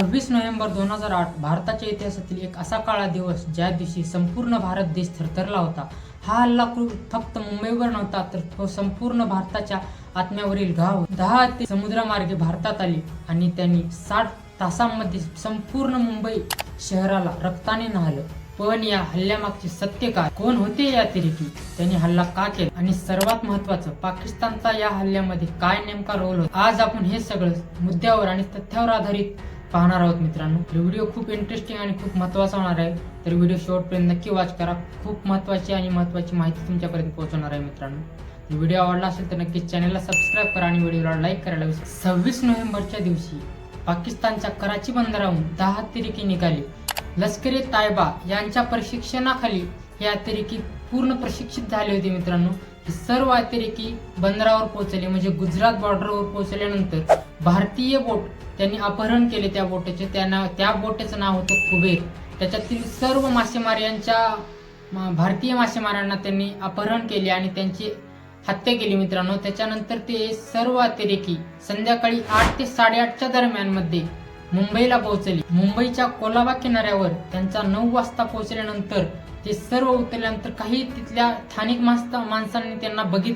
सव्वीस नोव्हेंबर दोन हजार आठ भारताच्या इतिहासातील एक असा काळा दिवस ज्या दिवशी संपूर्ण भारत देश थरथरला होता. हा हल्ला फक्त मुंबईवर नव्हता तर तो संपूर्ण भारताच्या आत्म्यावरील घाव दहा ते समुद्रामार्गे भारतात आली आणि त्यांनी साठ तासांमध्ये संपूर्ण मुंबई शहराला रक्ताने न्हालं. पण या हल्ल्यामागचे सत्य काय? कोण होते या तिरिकी? त्यांनी हल्ला का केला? आणि सर्वात महत्वाचं पाकिस्तानचा या हल्ल्यामध्ये काय नेमका रोल होता? आज आपण हे सगळं मुद्द्यावर आणि तथ्यावर आधारित पाहणार आहोत मित्रांनो. व्हिडिओ खूप इंटरेस्टिंग आणि खूप महत्त्वाचा होणार आहे. तर व्हिडिओ शेवटपर्यंत नक्की वॉच करा. खूप महत्वाची आणि महत्वाची माहिती तुमच्यापर्यंत पोहोचवणार आहे मित्रांनो. व्हिडिओ आवडला असेल तर नक्कीच चॅनलला सबस्क्राईब करा आणि व्हिडिओला लाईक करायला विसरा सव्वीस नोव्हेंबरच्या दिवशी पाकिस्तानच्या कराची बंदराहून दहा तिरिकी निघाली. लष्करी तायबा यांच्या प्रशिक्षणाखाली हे अतिरेकी पूर्ण प्रशिक्षित झाले होते मित्रांनो. हे सर्व अतिरेकी बंदरावर पोहोचले म्हणजे गुजरात बॉर्डरवर पोहोचल्यानंतर भारतीय बोट त्यांनी अपहरण केले त्या बोटीचे. त्यांना त्या बोटीचं नाव होतं कुबेर. त्याच्यातील सर्व मासेमार यांच्या भारतीय मासेमारांना त्यांनी अपहरण केले आणि त्यांची हत्या केली मित्रांनो. त्याच्यानंतर ते सर्व अतिरेकी संध्याकाळी आठ ते साडेआठच्या दरम्यानमध्ये मुंबईला पोहोचले. मुंबईच्या कोलाबा किनाऱ्यावर त्यांचा नऊ वाजता पोहोचल्यानंतर ते सर्व उतरल्यानंतर काही तिथल्या स्थानिक माणसांनी त्यांना बघितलं.